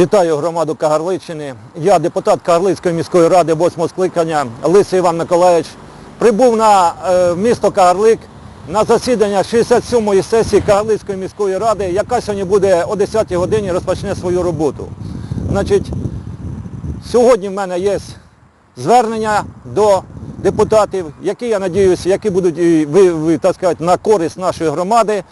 Вітаю громаду Кагарличини. Я депутат Кагарлицької міської ради 8 скликання Лисий Іван Миколаївич. Прибув на е, місто Кагарлик на засідання 67-ї сесії Кагарлицької міської ради, яка сьогодні буде о 10-й годині розпочне свою роботу. Значить, сьогодні в мене є звернення до депутатів, які, я надіюся, які будуть так сказати, на користь нашої громади,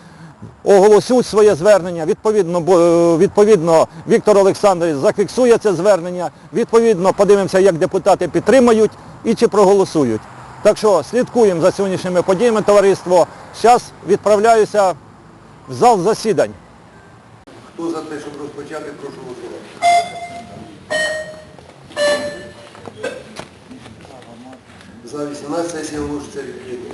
оголосять своє звернення. Відповідно, е, відповідно Віктор Олександрович зафіксує це звернення. Відповідно, подивимося, як депутати підтримають і чи проголосують. Так що слідкуємо за сьогоднішніми подіями, товариство. Зараз відправляюся в зал засідань. Хто за те, щоб розпочати, прошу голосувати. За 18 сесія оголошується відкритою.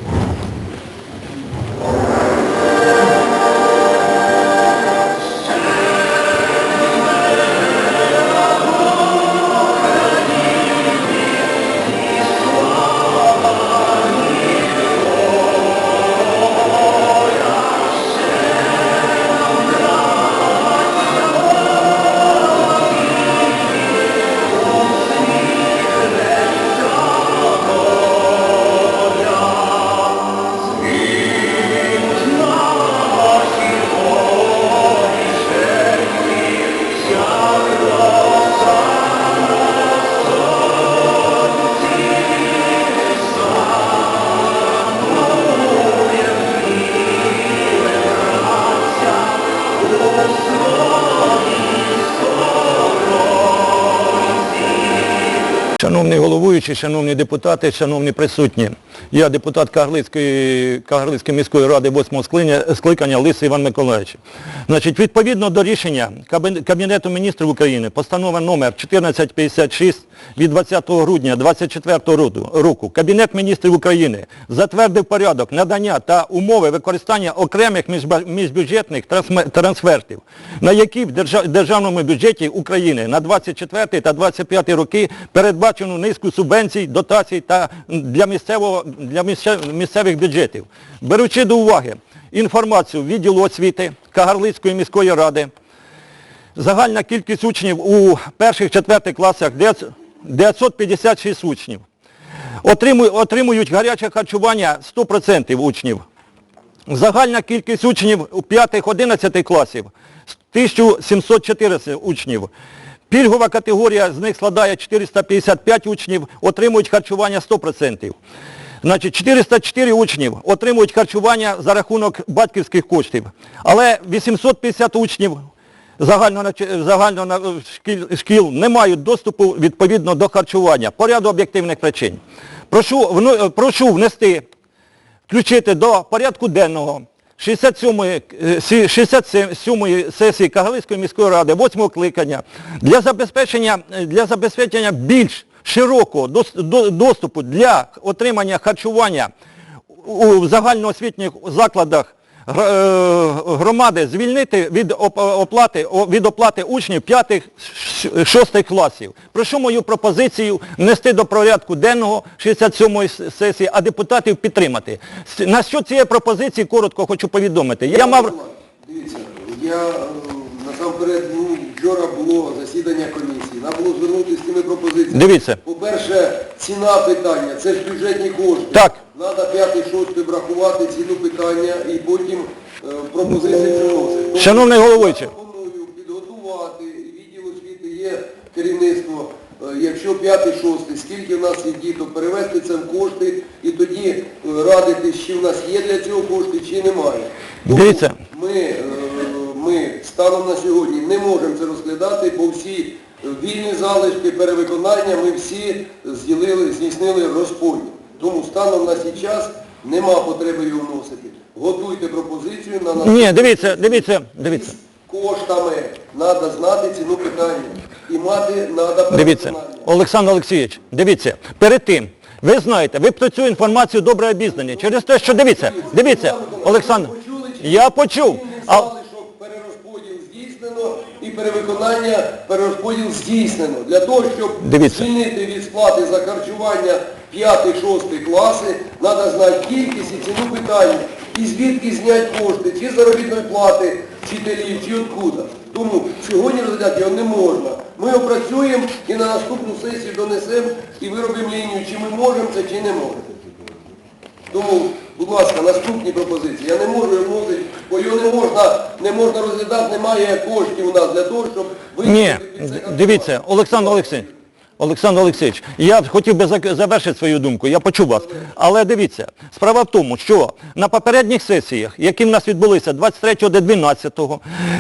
Шановні депутати, шановні присутні. Я депутат Кагарлицької, міської ради 8 скликання, Лисий Іван Миколаївич. Значить, відповідно до рішення Кабінету міністрів України, постанова номер 1456 від 20 грудня 2024 року, року, Кабінет міністрів України затвердив порядок надання та умови використання окремих міжбюджетних трансфертів, на які в державному бюджеті України на 24 та 25 роки передбачено низку субвенцій, дотацій та для, місцевого, для місцевих бюджетів. Беручи до уваги інформацію відділу освіти Кагарлицької міської ради, загальна кількість учнів у перших-четвертих класах 956 учнів. Отримують, гаряче харчування 100% учнів. Загальна кількість учнів у 5-11 класів 1714 учнів. Пільгова категорія з них складає 455 учнів, отримують харчування 100%. Значить, 404 учнів отримують харчування за рахунок батьківських коштів. Але 850 учнів загально, загально шкіл, шкіл не мають доступу відповідно до харчування по ряду об'єктивних причин. Прошу, вну- прошу внести включити до порядку денного 67-ї, е, 67-ї сесії Кагалицької міської ради 8 кликання для забезпечення, е, для забезпечення більш широкого доступу для отримання харчування у загальноосвітніх закладах громади звільнити від оплати, від оплати учнів 5-6 класів. Прошу мою пропозицію внести до порядку денного 67-ї сесії, а депутатів підтримати. На що цієї пропозиції коротко хочу повідомити. Я мав... Дивіться, я е, насамперед, ну, вчора було засідання комісії. Нам було звернутися з цими пропозиціями. Дивіться. По-перше, ціна питання, це ж бюджетні кошти. Так. Треба п'ятий-шостий врахувати ціну питання і потім е, пропозиції вносити. Шановний головуючий. Пропоную підготувати, відділ освіти є керівництво, е, якщо п'ятий, шостий, скільки в нас є діток, перевести це в кошти і тоді е, радитись, чи в нас є для цього кошти, чи немає. Дивіться. Ми, ми станом на сьогодні не можемо це розглядати, бо всі вільні залишки, перевиконання ми всі здійснили розподіл. Тому станом на час нема потреби його вносити. Готуйте пропозицію на нас. Ні, дивіться, дивіться, дивіться. Коштами треба знати ціну питання. І мати треба Дивіться, Олександр Олексійович, дивіться, перед тим, ви знаєте, ви про цю інформацію добре обізнані. Через те, що дивіться, дивіться, Олександр, я почув. А, перерозподіл здійснено і перевиконання перерозподіл здійснено. Для того, щоб Дивіться. звільнити від сплати за харчування 5-6 класи, треба знати кількість і ціну питання. І звідки зняти кошти, чи заробітної плати вчителів, чи откуда. Тому сьогодні розглядати його не можна. Ми опрацюємо і на наступну сесію донесемо і виробимо лінію, чи ми можемо це, чи не можемо. Тому, будь ласка, наступні пропозиції. Я не можу його вносити, бо його не можна, не можна розглядати, немає коштів у нас для того, щоб Ні, дивіться, Олександр Олексійович, Олександр Олексійович, я хотів би завершити свою думку, я почув вас. Але дивіться, справа в тому, що на попередніх сесіях, які в нас відбулися 23 до 12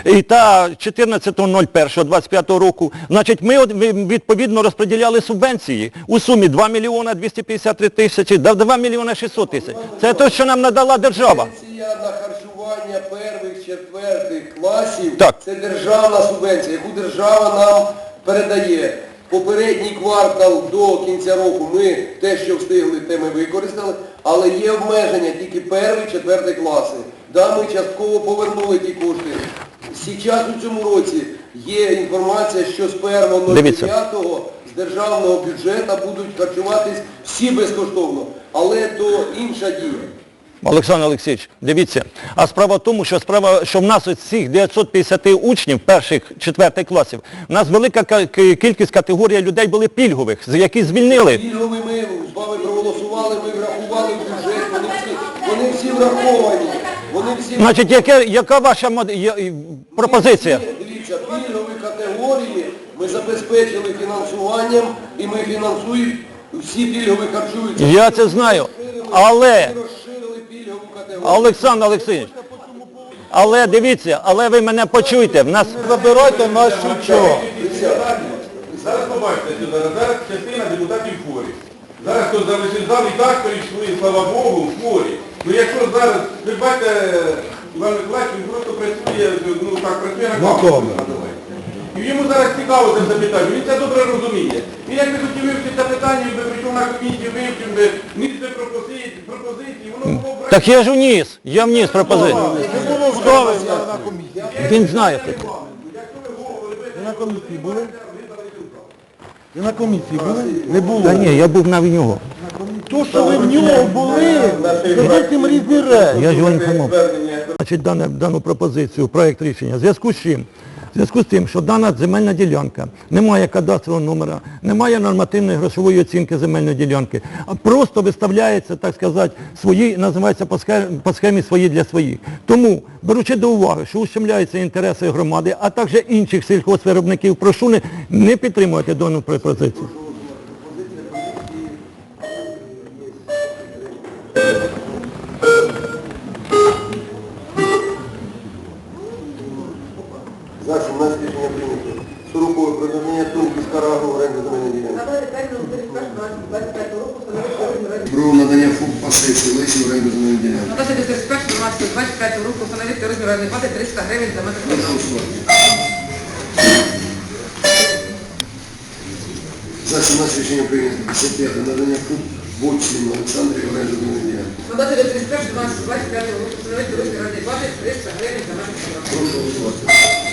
і та 14.01.25 року, значить, ми відповідно розподіляли субвенції у сумі 2 мільйона 253 тисячі, да 2 мільйона 600 тисяч. Це те, що нам надала держава. Субвенція на харчування перших, четвертих класів Так. це державна субвенція, яку держава нам передає. Попередній квартал до кінця року ми те, що встигли, те ми використали, але є обмеження тільки перший, четвертий класи. Да, ми частково повернули ті кошти. Зараз у цьому році є інформація, що з 1.09 Дивіться. з державного бюджету будуть харчуватись всі безкоштовно, але то інша дія. Олександр Олексійович, дивіться, а справа в тому, що справа, що в нас ось цих 950 учнів перших, четвертих класів, в нас велика кількість категорій людей були пільгових, які звільнили. Пільгові ми з вами проголосували, ми врахували бюджет, вони всі, вони всі враховані. Вони всі Значить, яке, яка ваша мод- є- і- пропозиція? Дивіться, пільгові категорії ми забезпечили фінансуванням і ми фінансуємо всі пільгові харчуються. Я це знаю. Але, Олександр Олексійович, але дивіться, але ви мене почуйте, в нас Забирайте нашу чого. Зараз побачите, зараз, зараз частина депутатів хворі. Зараз хто залишив зал і так прийшли, слава Богу, хворі. Ну якщо зараз, ви бачите, Іван Миколаївич, він просто працює, ну так, працює на На камеру. І йому зараз цікаво це запитання, він це добре розуміє. Він якби хотів вивчити це питання, він би прийшов на комісію, вивчив би, ніс би пропозиції, пропозиції, воно було б так я ж вніс, я вніс пропозицію. Не було вставлено на комісії. Він знає це. Ви на комісії були? Ви на комісії були? Не було. Та ні, я був на нього. То, що ви в нього були, це зовсім різні речі. Я ж його інформував. Значить, дану пропозицію, проект рішення. В зв'язку з чим? В зв'язку з тим, що дана земельна ділянка не має кадастрового номера, немає нормативної грошової оцінки земельної ділянки, а просто виставляється, так сказати, свої, називається по схемі свої для своїх. Тому, беручи до уваги, що ущемляються інтереси громади, а також інших сільхозвиробників, прошу не, не підтримувати дану пропозицію. В оренду земельної ділянки. На 21 25 року встановити розмір орендної плати 300 гривень за метр квадратний. голосувати. За 17 рішення прийнято. 55. Надання ФОП Бочнім Олександрі оренду земельної ділянки. На 31 25 року встановити розмір орендної плати 300 гривень за метр квадратний. Прошу голосувати.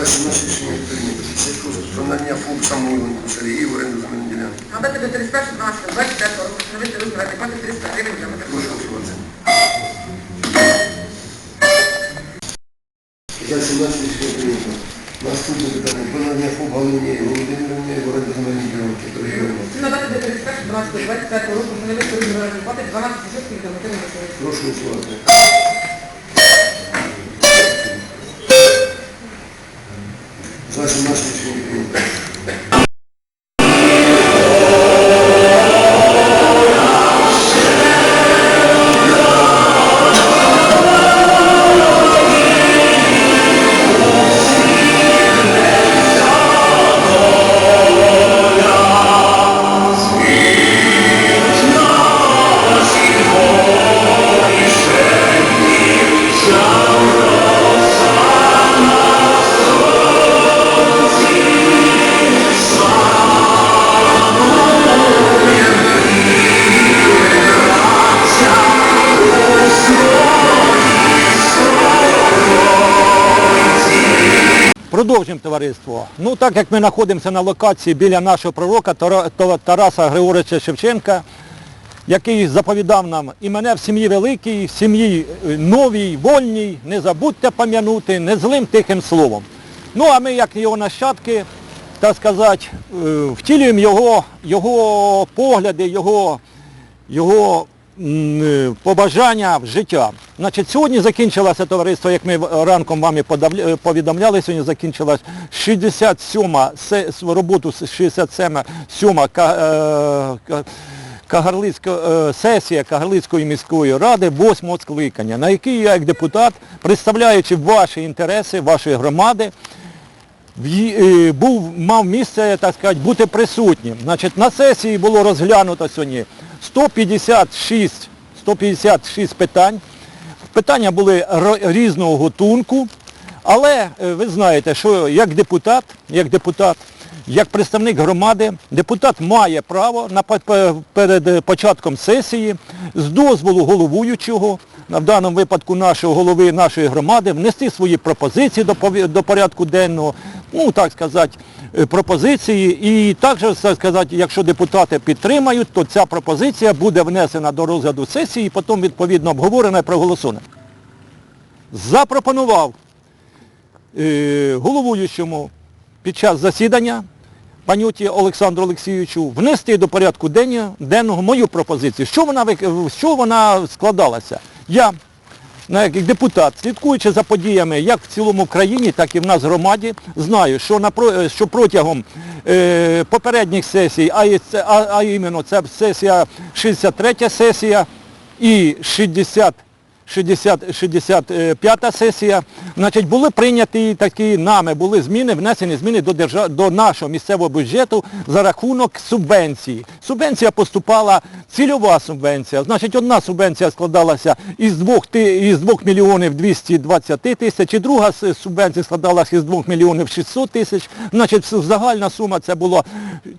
За 17 рішення прийнято. 56. Про надання ФОП Самойленко Сергію в оренду земельної ділянки. На 31 марта 25 року встановити розмір плати 300 гривень метр Прошу голосувати. За 17 рішення прийнято. Наступне питання. Про надання ФОП Галині Володимирівні в оренду земельної ділянки. торгівельної. На 31 марта 25 року встановити розмір плати 12% від нормативної грошової. Прошу голосувати. За 17 товариство. Ну так як ми знаходимося на локації біля нашого пророка Тараса Григоровича Шевченка, який заповідав нам і мене в сім'ї великій, в сім'ї е, новій, вольній, не забудьте пам'янути, не злим тихим словом. Ну а ми, як його нащадки, так сказати, е, втілюємо його, його погляди, його, його побажання в життя. Значить, сьогодні закінчилося товариство, як ми ранком вам і е, повідомляли, сьогодні закінчилась 67-ма се- с- роботу 67-ма сьома ка- е, ка- Кагарлицька, е, сесія Кагарлицької міської ради восьмого скликання, на якій я як депутат, представляючи ваші інтереси, вашої громади, е, був, мав місце, так сказати, бути присутнім. Значить, на сесії було розглянуто сьогодні 156, 156 питань. Питання були різного готунку, але е, ви знаєте, що як депутат, як депутат, як представник громади, депутат має право на перед початком сесії з дозволу головуючого, в даному випадку нашого голови нашої громади, внести свої пропозиції до, до порядку денного, ну так сказати, е, пропозиції. І також, так сказати, якщо депутати підтримають, то ця пропозиція буде внесена до розгляду сесії і потім відповідно обговорена і проголосована. Запропонував е, головуючому під час засідання панюті Олександру Олексійовичу внести до порядку денного мою пропозицію. Що вона, чого вона складалася? Я, на- як депутат, слідкуючи за подіями як в цілому в країні, так і в нас в громаді, знаю, що, напро- що протягом е, попередніх сесій, а, а, а іменно це сесія 63 сесія і 60 60, 65 сесія, значить, були прийняті такі нами, були зміни, внесені зміни до, держав, до нашого місцевого бюджету за рахунок субвенції. Субвенція поступала, цільова субвенція. Значить, одна субвенція складалася із 2, із 2 мільйонів 220 тисяч, і друга субвенція складалася із 2 мільйонів 600 тисяч. Значить, загальна сума це було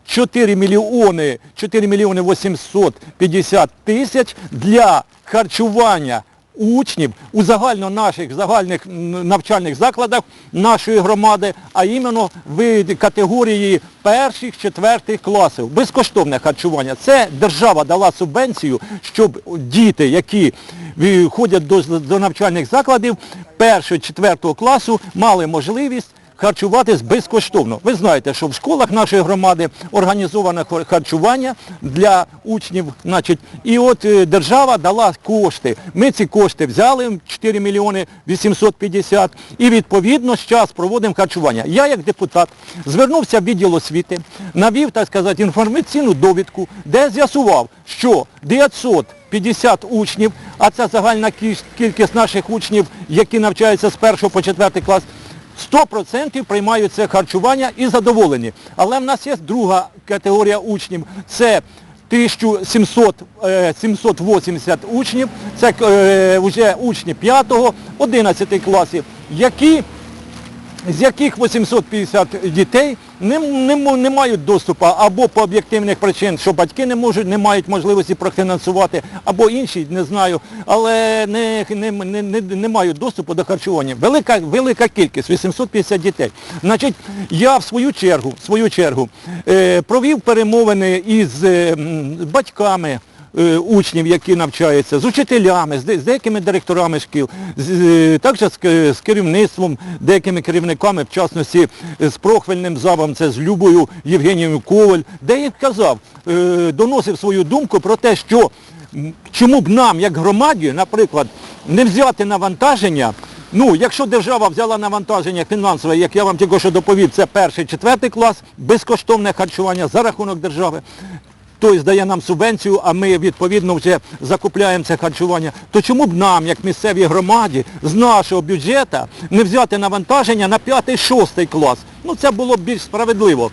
4 мільйони, 4 мільйони 850 тисяч для харчування учнів у загально наших загальних навчальних закладах нашої громади, а іменно в категорії перших, четвертих класів. Безкоштовне харчування. Це держава дала субвенцію, щоб діти, які ходять до навчальних закладів першого, четвертого класу, мали можливість харчуватись безкоштовно. Ви знаєте, що в школах нашої громади організоване харчування для учнів. Значить, і от е, держава дала кошти. Ми ці кошти взяли, 4 мільйони 850, і відповідно зараз проводимо харчування. Я як депутат звернувся в відділ освіти, навів, так сказати, інформаційну довідку, де з'ясував, що 950 учнів, а це загальна кількість наших учнів, які навчаються з 1 по 4 клас, 100% приймають це харчування і задоволені. Але в нас є друга категорія учнів. Це 1700, е, 780 учнів, це е, вже учні 5, 11 класів, які з яких 850 дітей не, не, не мають доступу або по об'єктивних причин, що батьки не можуть, не мають можливості профінансувати, або інші, не знаю, але не, не, не, не, не мають доступу до харчування. Велика, велика кількість, 850 дітей. Значить, я в свою чергу, в свою чергу е, провів перемовини із е, батьками, учнів, які навчаються, з учителями, з деякими директорами шкіл, е, також з, керівництвом, деякими керівниками, в частності е, з прохвильним завом, це з Любою Євгенією Коваль, де я казав, е, доносив свою думку про те, що чому б нам, як громаді, наприклад, не взяти навантаження, Ну, якщо держава взяла навантаження фінансове, як я вам тільки що доповів, це перший, четвертий клас, безкоштовне харчування за рахунок держави, тобто дає нам субвенцію, а ми відповідно вже закупляємо це харчування, то чому б нам, як місцевій громаді, з нашого бюджету не взяти навантаження на 5-6 клас? Ну це було б більш справедливо.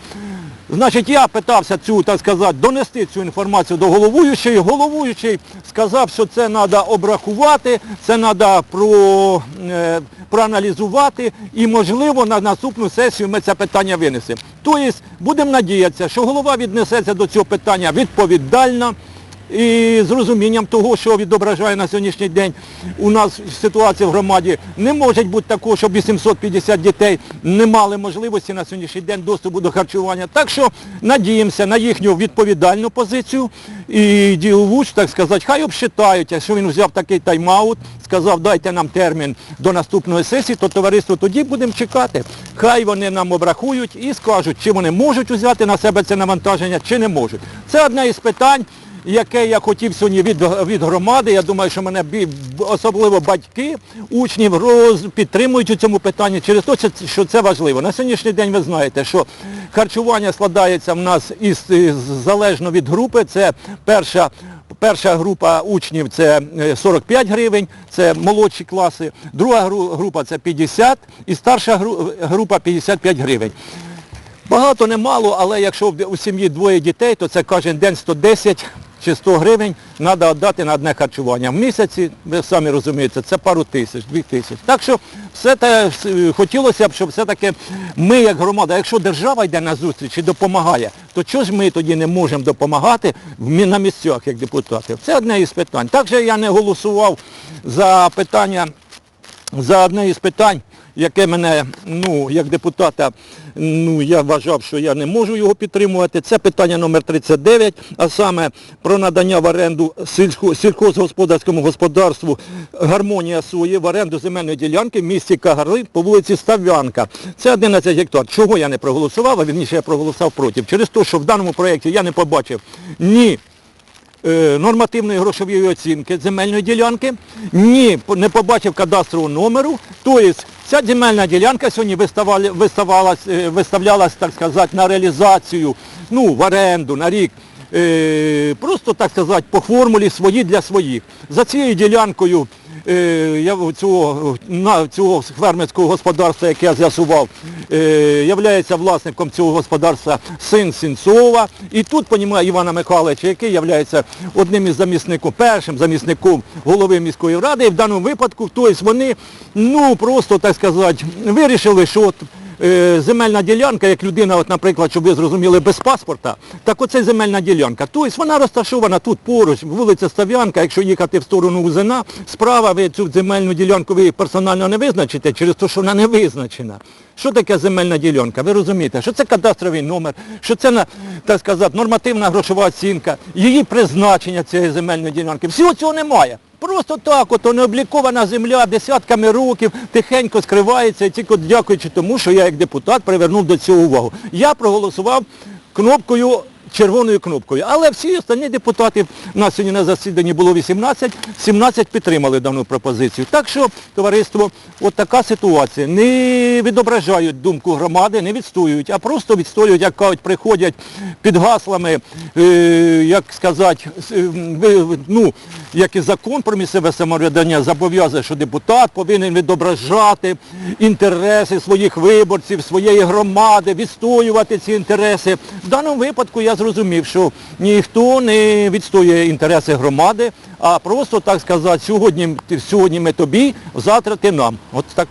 Значить, я питався цю, так сказати, донести цю інформацію до головуючої. Головуючий сказав, що це треба обрахувати, це треба про, е, проаналізувати і, можливо, на наступну сесію ми це питання винесемо. Тобто, будемо надіятися, що голова віднесеться до цього питання відповідально і з розумінням того, що відображає на сьогоднішній день у нас ситуація в громаді. Не може бути такого, щоб 850 дітей не мали можливості на сьогоднішній день доступу до харчування. Так що надіємося на їхню відповідальну позицію і ділову, так сказати, хай обсчитають, якщо він взяв такий тайм-аут, сказав, дайте нам термін до наступної сесії, то товариство тоді будемо чекати. Хай вони нам обрахують і скажуть, чи вони можуть взяти на себе це навантаження, чи не можуть. Це одне із питань, яке я хотів сьогодні від, від громади. Я думаю, що мене особливо батьки, учнів роз, підтримують у цьому питанні через те, що- це важливо. На сьогоднішній день ви знаєте, що харчування складається в нас із, із залежно від групи. Це перша Перша група учнів це е, 45 гривень, це молодші класи, друга група це 50 і старша група 55 гривень. Багато не мало, але якщо у сім'ї двоє дітей, то це кожен день 110 чи 100 гривень треба віддати на одне харчування. В місяці, ви самі розумієте, це пару тисяч, дві тисячі. Так що все те, е, хотілося б, щоб все-таки ми, як громада, якщо держава йде на зустріч і допомагає, то чого ж ми тоді не можемо допомагати на місцях, як депутати? Це одне із питань. Також я не голосував за питання за одне із питань, яке мене, ну, як депутата, ну, я вважав, що я не можу його підтримувати. Це питання номер 39, а саме про надання в оренду сільсько- сільхозгосподарському господарству гармонія сої в оренду земельної ділянки в місті Кагари по вулиці Став'янка. Це 11 гектар. Чого я не проголосував, а вірніше я проголосував проти. Через те, що в даному проєкті я не побачив ні е, нормативної грошової оцінки земельної ділянки, ні, не побачив кадастрового номеру. Тобто ця земельна ділянка сьогодні виставлялася е, виставлялась, так сказати, на реалізацію, ну, в оренду на рік. е, Просто, так сказати, по формулі свої для своїх. За цією ділянкою цього, на, цього фермерського господарства, яке я з'ясував, є власником цього господарства син Сінцова. І тут, понімає Івана Михайловича, який є одним із замісників, першим замісником голови міської ради. І в даному випадку, тобто вони, ну, просто, так сказати, вирішили, що от е, земельна ділянка, як людина, от, наприклад, щоб ви зрозуміли, без паспорта, так оце земельна ділянка. Тобто вона розташована тут поруч, вулиця Став'янка, якщо їхати в сторону Узина, справа ви цю земельну ділянку ви персонально не визначите через те, що вона не визначена. Що таке земельна ділянка? Ви розумієте, що це кадастровий номер, що це так сказати, нормативна грошова оцінка, її призначення цієї земельної ділянки. Всього цього немає. Просто так, от необлікована земля десятками років тихенько скривається тільки дякуючи тому, що я як депутат привернув до цього увагу. Я проголосував кнопкою, червоною кнопкою. Але всі останні депутати, нас сьогодні на засіданні було 18, 17 підтримали дану пропозицію. Так що, товариство, от така ситуація. Не відображають думку громади, не відстоюють, а просто відстоюють, як кажуть, приходять під гаслами, е, як сказати, е, ну, як і закон про місцеве самоврядування зобов'язує, що депутат повинен відображати інтереси своїх виборців, своєї громади, відстоювати ці інтереси. В даному випадку я зрозумів, що ніхто не відстоює інтереси громади, а просто, так сказати, сьогодні, сьогодні ми тобі, завтра ти нам. От так,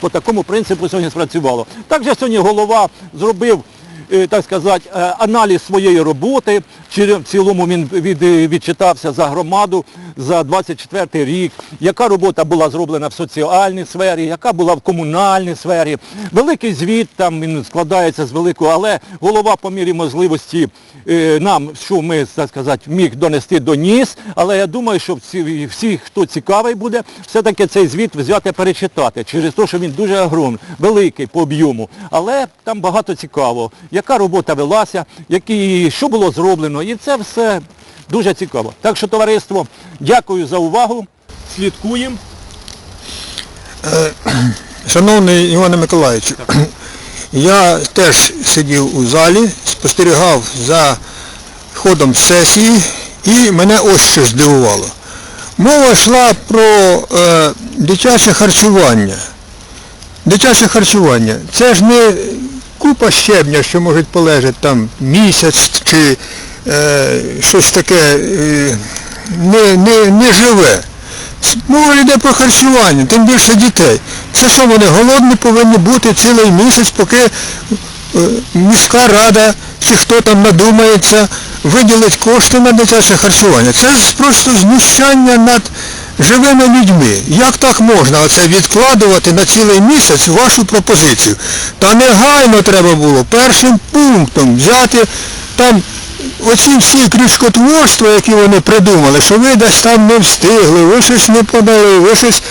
по такому принципу сьогодні спрацювало. Так же сьогодні голова зробив так сказати, е, аналіз своєї роботи. В цілому він е, відчитався за громаду за 24 рік, яка робота була зроблена в соціальній сфері, яка була в комунальній сфері. Великий звіт там він складається з великого, але голова по мірі можливості е, нам, що ми, так сказати, міг донести доніс. Але я думаю, що всі, хто цікавий буде, все-таки цей звіт взяти перечитати через те, що він дуже огромний, великий по об'єму. Але там багато цікавого. Яка робота велася, які, що було зроблено. І це все дуже цікаво. Так що, товариство, дякую за увагу. Слідкуємо. Шановний Іване Миколаївичу, я теж сидів у залі, спостерігав за ходом сесії і мене ось що здивувало. Мова йшла про е, дитяче харчування. Дитяче харчування. Це ж не купа щебня, що можуть полежати там місяць чи е, щось таке е, не, не, не живе. Мова йде про харчування, тим більше дітей. Це що вони голодні повинні бути цілий місяць, поки е, міська рада чи хто там надумається виділити кошти на дитяче харчування. Це ж просто знущання над живими людьми. Як так можна оце відкладувати на цілий місяць вашу пропозицію? Та негайно треба було першим пунктом взяти там оці всі крючкотворства, які вони придумали, що ви десь там не встигли, ви щось не подали, ви щось...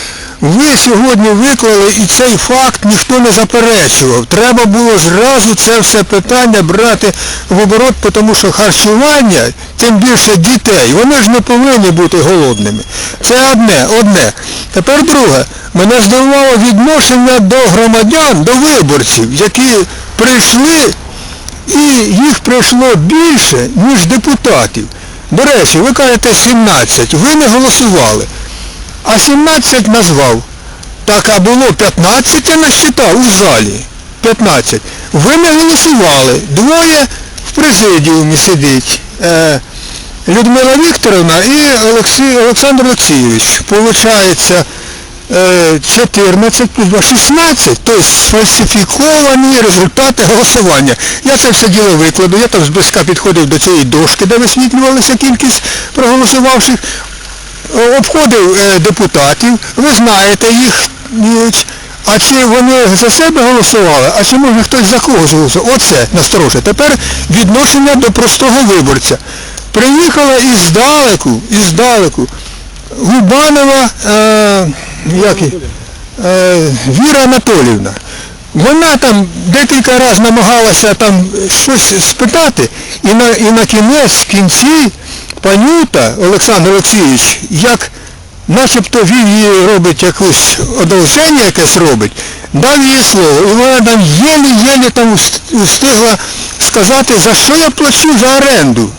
Ви сьогодні виклали і цей факт ніхто не заперечував. Треба було зразу це все питання брати в оборот, тому що харчування, тим більше дітей, вони ж не повинні бути голодними. Це одне, одне. Тепер друге. Мене здивувало відношення до громадян, до виборців, які прийшли і їх прийшло більше, ніж депутатів. До речі, ви кажете 17, ви не голосували, а 17 назвав. Так, а було 15 я насчитав у залі. 15. Ви не голосували. Двоє в президіумі сидить. Е, Людмила Вікторовна і Олексій, Олександр Олексійович. Получається, е, 14 плюс 2, 16, тобто сфальсифіковані результати голосування. Я це все діло викладу, я там зблизька підходив до цієї дошки, де висвітлювалася кількість проголосувавших, Е, обходив е, депутатів, ви знаєте їх, е, а чи вони за себе голосували, а чи може хтось за когось голосував? Оце настороже. Тепер відношення до простого виборця. Приїхала іздалеку, іздалеку, Губанова, е, як е, Віра Анатолівна. Вона там декілька разів намагалася там щось спитати, і на, і на кінець, в кінці, панюта Олександр Олексійович, як начебто він їй робить якусь одолження якесь робить, дав їй слово, і вона там єлі-єлі там встигла сказати, за що я плачу за оренду.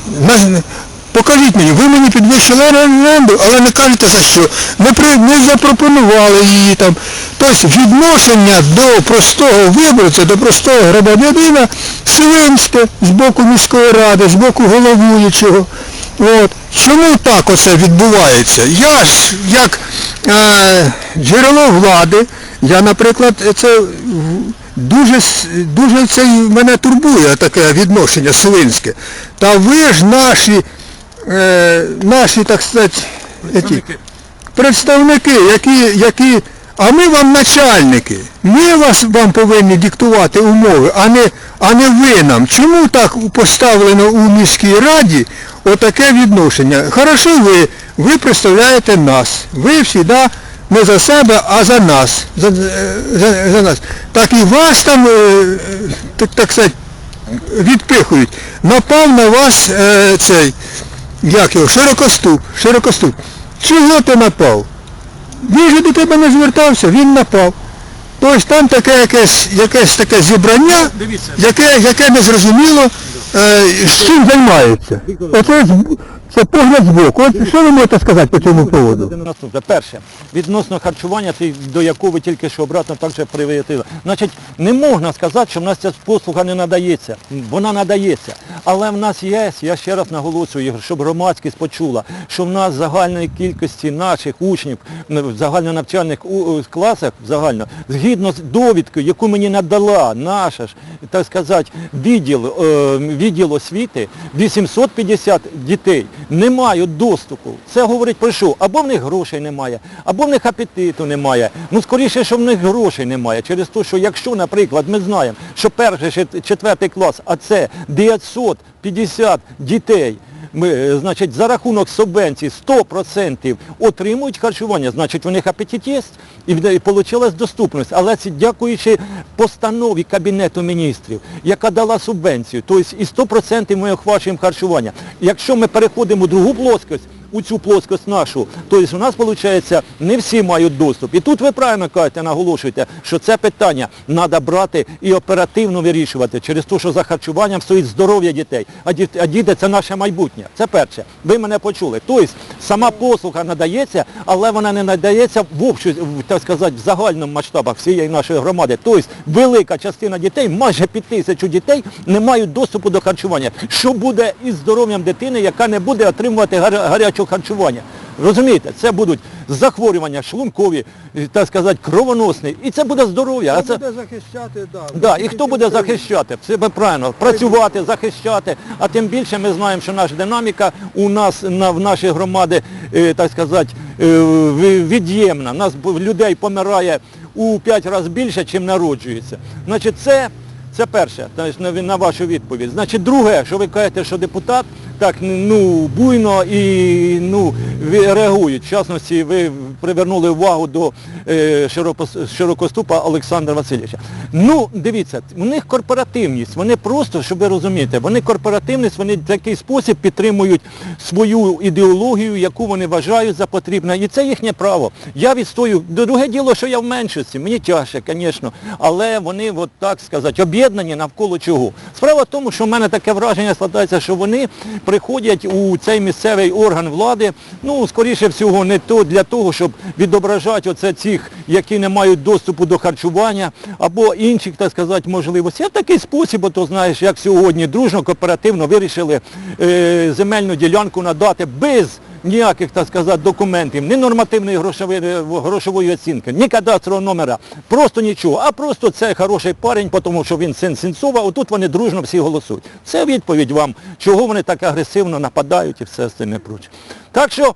Покажіть мені, ви мені підвищили оренду, але не кажете за що. Не, при, не запропонували її там. Тобто відношення до простого виборця, до простого громадянина свинське з боку міської ради, з боку головуючого. От. Чому так оце відбувається? Я ж як е, джерело влади, я, наприклад, це дуже, дуже це мене турбує таке відношення свинське. Та ви ж наші, е, наші, так сказати, які, представники, які, які, а ми вам начальники. Ми вас вам повинні диктувати умови, а не, а не ви нам. Чому так поставлено у міській раді отаке відношення? Хорошо ви, ви представляєте нас. Ви завжди не за себе, а за нас. За, е, за, за нас. Так і вас там, е, так, так сказати, відпихують. Напав на вас е, цей, як його, широкоступ, широкоступ. Чого ти напав? Він до тебе не звертався, він напав. Тобто там таке якесь, якесь таке зібрання, яке, яке незрозуміло, е, з чим займається. Оце це погляд збоку. От що ви можете сказати по цьому поводу? Наступне. Перше, відносно харчування, до якого ви тільки що обратно також привітили. Значить, не можна сказати, що в нас ця послуга не надається. Вона надається. Але в нас є, я ще раз наголошую, щоб громадськість почула, що в нас загальної кількості наших учнів в загальнонавчальних класах загально, згідно з довідкою, яку мені надала наша ж, так сказати, відділ, е, відділ освіти, 850 дітей не мають доступу. Це говорить про що? Або в них грошей немає, або в них апетиту немає. Ну, скоріше, що в них грошей немає. Через те, що якщо, наприклад, ми знаємо, що перший, четвертий клас, а це 950 дітей, ми, е, значить, за рахунок субвенцій 100% отримують харчування, значить, у них апетит є і вийшла доступність. Але це дякуючи постанові Кабінету міністрів, яка дала субвенцію, тобто і 100% ми охвачуємо харчування. Якщо ми переходимо у другу плоскость, у цю плоскость нашу, тобто у нас, виходить, не всі мають доступ. І тут ви правильно кажете, наголошуєте, що це питання треба брати і оперативно вирішувати через те, що за харчуванням стоїть здоров'я дітей. А діти, це наше майбутнє. Це перше. Ви мене почули. Тобто сама послуга надається, але вона не надається в в загальному масштабах всієї нашої громади. Тобто велика частина дітей, майже під тисячу дітей, не мають доступу до харчування. Що буде із здоров'ям дитини, яка не буде отримувати гаря- гарячого харчування? Розумієте, це будуть захворювання шлункові, е, так сказати, кровоносні. І це буде здоров'я. А Хто це... буде захищати, да. Да, і хто буде захищати? Це правильно, працювати, захищати. А тим більше ми знаємо, що наша динаміка у нас на, в нашій громади, е, так сказати, е, ві- від'ємна. Нас людей помирає у 5 разів більше, чим народжується. Значить, це, це перше, на, на вашу відповідь. Значить, друге, що ви кажете, що депутат так ну, буйно і ну, реагують. В частності, ви привернули увагу до е, широкоступа Олександра Васильовича. Ну, дивіться, у них корпоративність, вони просто, щоб ви розумієте, вони корпоративність, вони в такий спосіб підтримують свою ідеологію, яку вони вважають за потрібне. І це їхнє право. Я відстою. Друге діло, що я в меншості, мені тяжче, звісно, але вони, от так сказати, об'єднані навколо чого. Справа в тому, що в мене таке враження складається, що вони приходять у цей місцевий орган влади, ну, скоріше всього, не то для того, щоб відображати оце цих, які не мають доступу до харчування, або інших, так сказати, можливостей. А в такий спосіб, ото знаєш, як сьогодні, дружно, кооперативно вирішили е, земельну ділянку надати без ніяких, так сказати, документів, ні нормативної грошової, грошової оцінки, ні кадастрового номера, просто нічого. А просто це хороший парень, тому що він син Сенцова, отут вони дружно всі голосують. Це відповідь вам, чого вони так агресивно нападають і все остальне проче. Так що,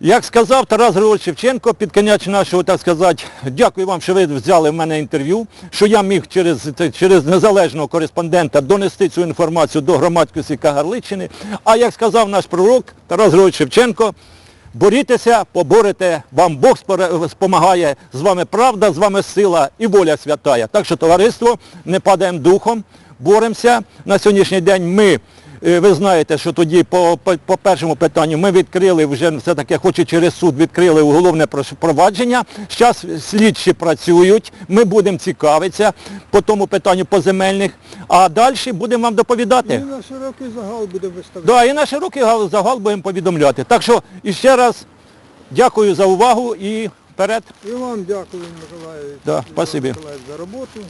як сказав Тарас Григорович Шевченко, під кінець нашого, так сказати, дякую вам, що ви взяли в мене інтерв'ю, що я міг через, через незалежного кореспондента донести цю інформацію до громадськості Кагарличини. А як сказав наш пророк Тарас Григорович Шевченко, борітеся, поборете, вам Бог допомагає, з вами правда, з вами сила і воля святая. Так що, товариство, не падаємо духом, боремося. На сьогоднішній день ми Ви знаєте, що тоді по, по, по першому питанню ми відкрили вже все-таки, хоч і через суд, відкрили уголовне провадження. Зараз слідчі працюють, ми будемо цікавитися по тому питанню по земельних, а далі будемо вам І доповідати. на широкий загал буде виставляти. Да, і на широкий загал будемо повідомляти. Так що іще раз дякую за увагу і вперед. І вам дякую, Миколаївич, Да, спасибі. За роботу.